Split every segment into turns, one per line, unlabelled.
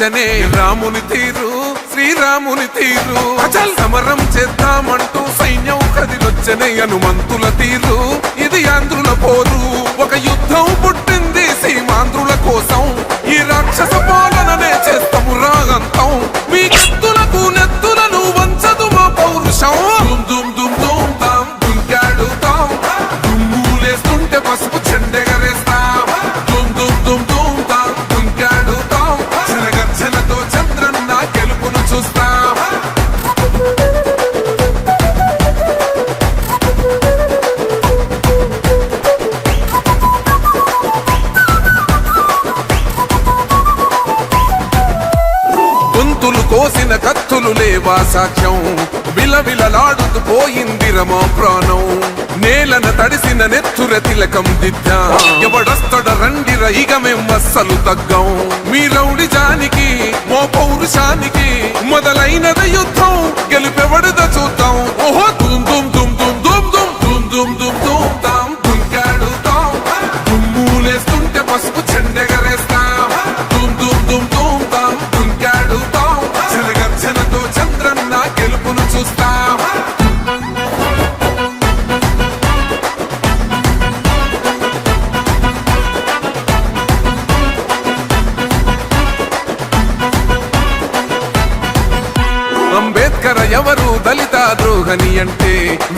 కనిపించనే రాముని తీరు శ్రీరాముని తీరు. అచల్ సమరం చేద్దామంటూ సైన్యం కదిలొచ్చనే హనుమంతుల తీరు. కోసిన కత్తులు లేవా సాక్ష్యం విలవిలలాడుతూ పోయింది రమా ప్రాణం నేలన తడిసిన నెత్తుర తిలకం దిద్దా ఎవడొస్తడ రండిర ఇక మేం అస్సలు తగ్గం మీ రౌడి జానికి మో పౌరుషానికి మొదలైనద యుద్ధం గెలుపెవడద చూద్దాం ఓహో దుమ్ దుమ్ దుమ్ దుమ్ దుమ్ దుమ్ దుమ్ దుమ్ దుమ్ దుమ్ తాం దుంకాడుతాం దుమ్ములేస్తుంటే పసుపు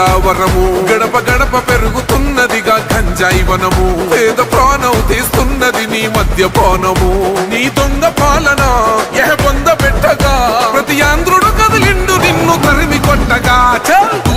గట్టిన పోలావరము గడప గడప పెరుగుతున్నదిగా గంజాయి వనము పేద ప్రాణం తీస్తున్నది నీ మద్యపానము నీ దొంగ పాలన ఎహ పొంద పెట్టగా. ప్రతి ఆంధ్రుడు కదిలిండు నిన్ను తరిమి కొట్టగా. చల్!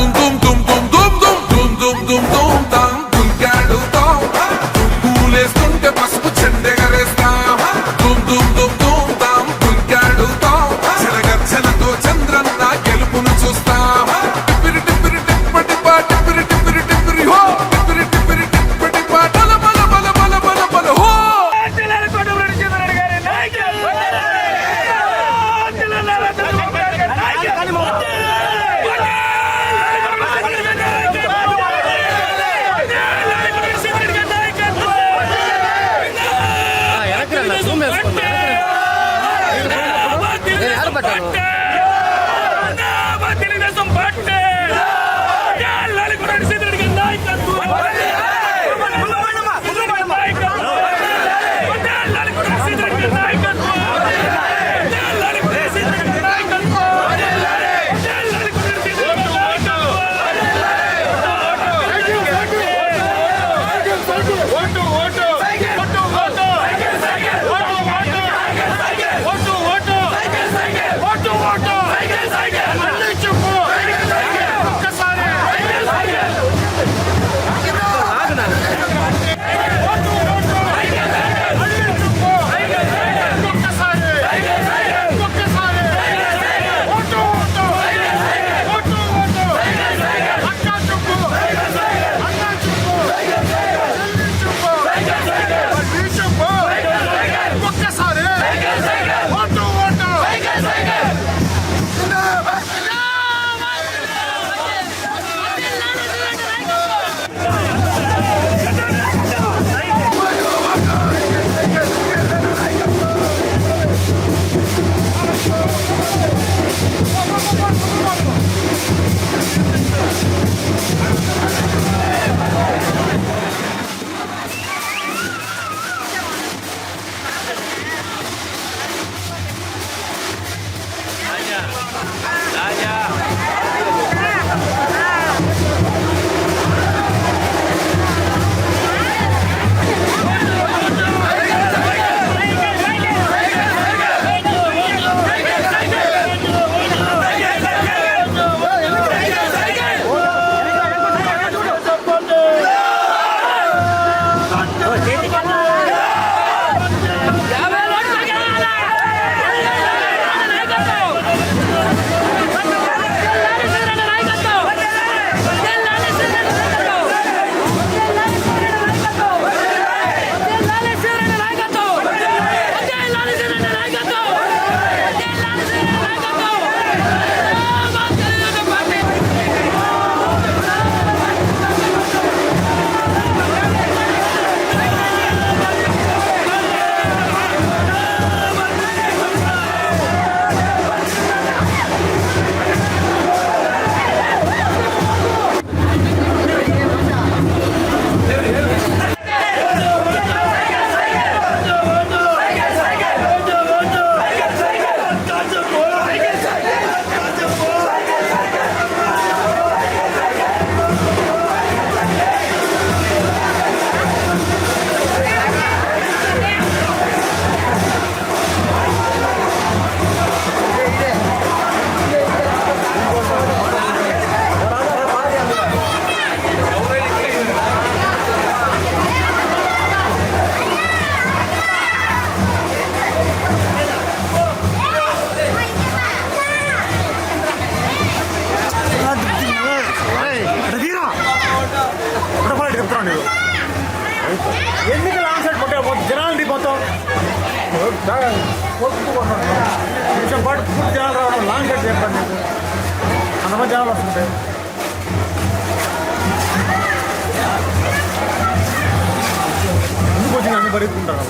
భరిస్తుంటారు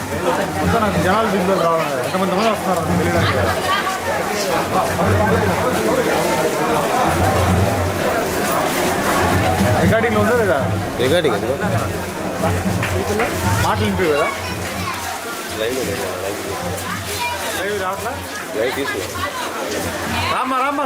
మొత్తం నాకు జనాలు దిగులు రావడం లేదు. ఎంతమంది మంది వస్తున్నారు అని తెలియడానికి. రికార్డింగ్ ఉందో లేదా?
రికార్డింగ్
మాటలు వింటారు కదా?
లైవ్ లైవ్
రావట్లా?
లైవ్
రామ్మా రామ్మా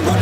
Gracias.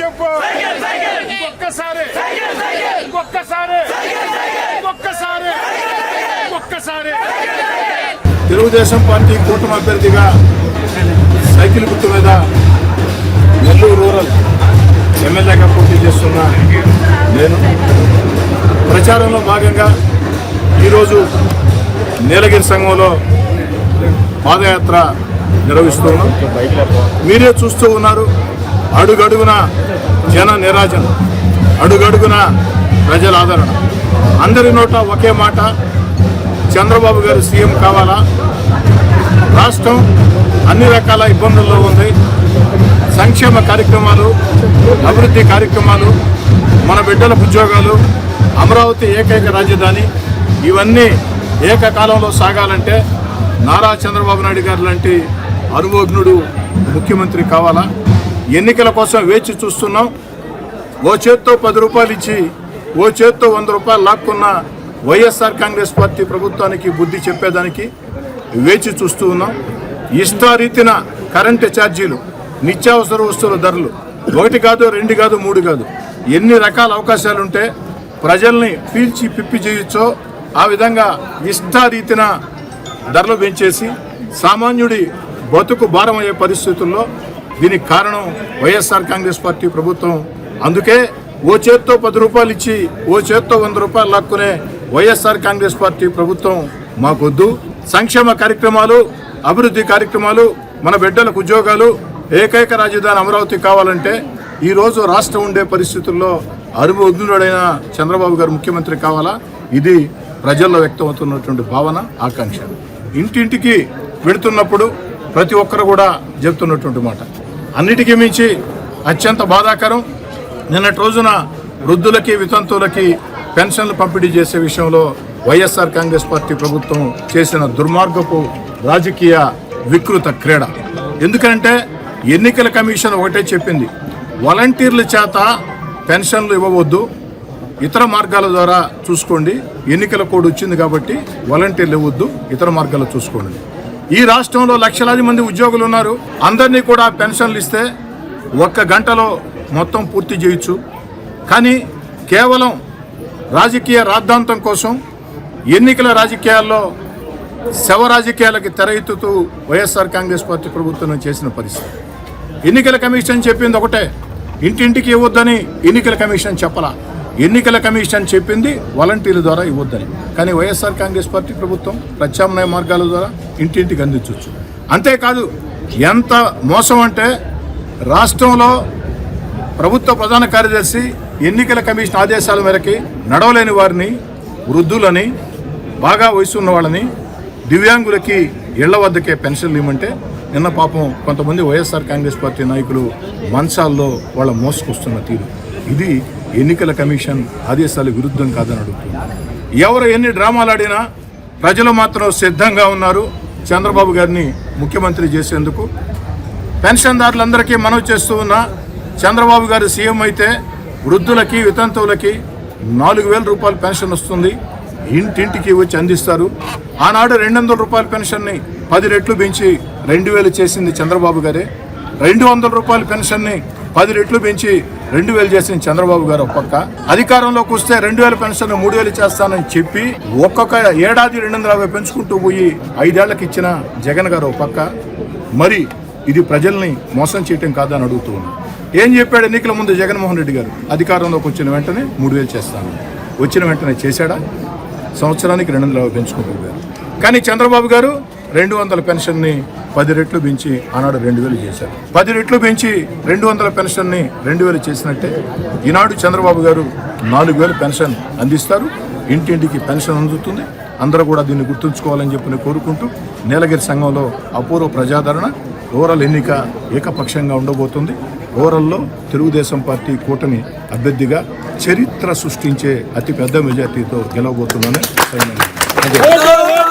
చెప్పు. ఒక్కసారి ఒక్కసారి ఒక్కసారి ఒక్కసారి తెలుగుదేశం పార్టీ కూటమి అభ్యర్థిగా సైకిల్ గుర్తు మీద నెల్లూరు రూరల్ ఎమ్మెల్యేగా పోటీ చేస్తున్న నేను. ప్రచారంలో భాగంగా ఈరోజు నీలగిరి సంఘంలో పాదయాత్ర నిర్వహిస్తున్నాం. మీరే చూస్తూ ఉన్నారు. అడుగడుగున జన నిరాజన అడుగడుగున ప్రజల ఆదరణ. అందరి నోట ఒకే మాట చంద్రబాబు గారు సీఎం కావాలా? రాష్ట్రం అన్ని రకాల ఇబ్బందుల్లో ఉంది. సంక్షేమ కార్యక్రమాలు అభివృద్ధి కార్యక్రమాలు మన బిడ్డల ఉద్యోగాలు అమరావతి ఏకైక రాజధాని ఇవన్నీ ఏకకాలంలో సాగాలంటే నారా చంద్రబాబు నాయుడు గారు లాంటి అనుభవజ్ఞుడు ముఖ్యమంత్రి కావాలా? ఎన్నికల కోసం వేచి చూస్తున్నాం. ఓ చేత్తో పది రూపాయలు ఇచ్చి ఓ చేత్తో వంద రూపాయలు లాక్కున్న వైఎస్ఆర్ కాంగ్రెస్ పార్టీ ప్రభుత్వానికి బుద్ధి చెప్పేదానికి వేచి చూస్తూ ఉన్నాం. ఇష్టారీతిన కరెంటు ఛార్జీలు నిత్యావసర వస్తువుల ధరలు ఒకటి కాదు రెండు కాదు మూడు కాదు ఎన్ని రకాల అవకాశాలు ఉంటే ప్రజల్ని పీల్చి పిప్పి చేయొచ్చో ఆ విధంగా ఇష్టారీతిన ధరలు పెంచేసి సామాన్యుడి బతుకు భారం అయ్యే పరిస్థితుల్లో దీనికి కారణం వైఎస్ఆర్ కాంగ్రెస్ పార్టీ ప్రభుత్వం. అందుకే ఓ చేత్తో పది రూపాయలు ఇచ్చి ఓ చేత్తో వంద రూపాయలు లాక్కునే వైఎస్ఆర్ కాంగ్రెస్ పార్టీ ప్రభుత్వం మాకొద్దు. సంక్షేమ కార్యక్రమాలు అభివృద్ధి కార్యక్రమాలు మన బిడ్డలకు ఉద్యోగాలు ఏకైక రాజధాని అమరావతి కావాలంటే ఈరోజు రాష్ట్రం ఉండే పరిస్థితుల్లో అరువుగ్నుడైన చంద్రబాబు గారు ముఖ్యమంత్రి కావాలా? ఇది ప్రజల్లో వ్యక్తమవుతున్నటువంటి భావన ఆకాంక్ష. ఇంటింటికి వెళుతున్నప్పుడు ప్రతి ఒక్కరు కూడా చెప్తున్నటువంటి మాట. అన్నిటికీ మించి అత్యంత బాధాకరం. నిన్నటి రోజున వృద్ధులకి వితంతువులకి పెన్షన్లు పంపిణీ చేసే విషయంలో వైఎస్ఆర్ కాంగ్రెస్ పార్టీ ప్రభుత్వం చేసిన దుర్మార్గపు రాజకీయ వికృత క్రీడ. ఎందుకంటే ఎన్నికల కమిషన్ ఒకటే చెప్పింది వాలంటీర్ల చేత పెన్షన్లు ఇవ్వవద్దు. ఇతర మార్గాల ద్వారా చూసుకోండి ఎన్నికల కోడ్ వచ్చింది కాబట్టి వాలంటీర్లు ఇవ్వద్దు ఇతర మార్గాలు చూసుకోండి. ఈ రాష్ట్రంలో లక్షలాది మంది ఉద్యోగులు ఉన్నారు. అందరినీ కూడా పెన్షన్లు ఇస్తే ఒక్క గంటలో మొత్తం పూర్తి చేయొచ్చు కానీ కేవలం రాజకీయ రాద్ధాంతం కోసం ఎన్నికల రాజకీయాల్లో శవ రాజకీయాలకి తెర ఎత్తుతూ వైఎస్ఆర్ కాంగ్రెస్ పార్టీ ప్రభుత్వం చేసిన పరిస్థితి. ఎన్నికల కమిషన్ చెప్పింది ఒకటే ఇంటింటికి ఇవ్వద్దని ఎన్నికల కమిషన్ చెప్పలా. ఎన్నికల కమిషన్ చెప్పింది వాలంటీర్ల ద్వారా ఇవ్వద్దని. కానీ వైఎస్ఆర్ కాంగ్రెస్ పార్టీ ప్రభుత్వం ప్రత్యామ్నాయ మార్గాల ద్వారా ఇంటింటికి అందించవచ్చు. అంతేకాదు ఎంత మోసం అంటే రాష్ట్రంలో ప్రభుత్వ ప్రధాన కార్యదర్శి ఎన్నికల కమిషన్ ఆదేశాల మేరకి నడవలేని వారిని వృద్ధులని బాగా వయసు ఉన్న వాళ్ళని దివ్యాంగులకి ఇళ్ళ వద్దకే పెన్షన్లు ఇవ్వమంటే నిన్న పాపం కొంతమంది వైఎస్ఆర్ కాంగ్రెస్ పార్టీ నాయకులు మంచాల్లో వాళ్ళ మోసుకొస్తున్న తీరు. ఇది ఎన్నికల కమిషన్ ఆదేశాల విరుద్ధం కాదని అడుగుతుంది. ఎవరు ఎన్ని డ్రామాలు ఆడినా ప్రజలు మాత్రం సిద్ధంగా ఉన్నారు. చంద్రబాబు గారిని ముఖ్యమంత్రి చేసేందుకు పెన్షన్దారులందరికీ మనవి చేస్తూ ఉన్నా చంద్రబాబు గారు సీఎం అయితే వృద్ధులకి వితంతువులకి నాలుగు వేల రూపాయల పెన్షన్ వస్తుంది. ఇంటింటికి వచ్చి అందిస్తారు. ఆనాడు రెండు వందల రూపాయల పెన్షన్ని పది రెట్లు పెంచి రెండు వేలు చేసింది చంద్రబాబు గారే. రెండు వందల రూపాయల పెన్షన్ని పది రెట్లు పెంచి రెండు వేలు చేసిన చంద్రబాబు గారు ఒక పక్క. అధికారంలోకి వస్తే రెండు వేల పెన్షన్ మూడు వేలు చేస్తానని చెప్పి ఒక్కొక్క ఏడాది రెండు వందల యాభై పెంచుకుంటూ పోయి ఐదేళ్ళకు ఇచ్చిన జగన్ గారు ఒక్కొక్క పక్క. మరి ఇది ప్రజల్ని మోసం చేయటం కాదని అడుగుతూ ఉన్నాను ఏం చెప్పాడు ఎన్నికల ముందు జగన్మోహన్ రెడ్డి గారు? అధికారంలోకి వచ్చిన వెంటనే మూడు వేలు చేస్తాను. వచ్చిన వెంటనే చేశాడా? సంవత్సరానికి రెండు వందల యాభై పెంచుకుంటూ కానీ చంద్రబాబు గారు రెండు వందల పెన్షన్ని పది రెట్లు పెంచి ఆనాడు రెండు వేలు చేశారు. పది రెట్లు పెంచి రెండు వందల పెన్షన్ని రెండు వేలు చేసినట్టే ఈనాడు చంద్రబాబు గారు నాలుగు వేలు పెన్షన్ అందిస్తారు. ఇంటింటికి పెన్షన్ అందుతుంది. అందరూ కూడా దీన్ని గుర్తుంచుకోవాలని చెప్పి కోరుకుంటూ నీలగిరి సంఘంలో అపూర్వ ప్రజాదరణ ఓవరాల్ ఎన్నిక ఏకపక్షంగా ఉండబోతుంది. ఓవరాల్లో తెలుగుదేశం పార్టీ కూటమి అభ్యర్థిగా చరిత్ర సృష్టించే అతిపెద్ద మెజార్టీతో గెలవబోతుందని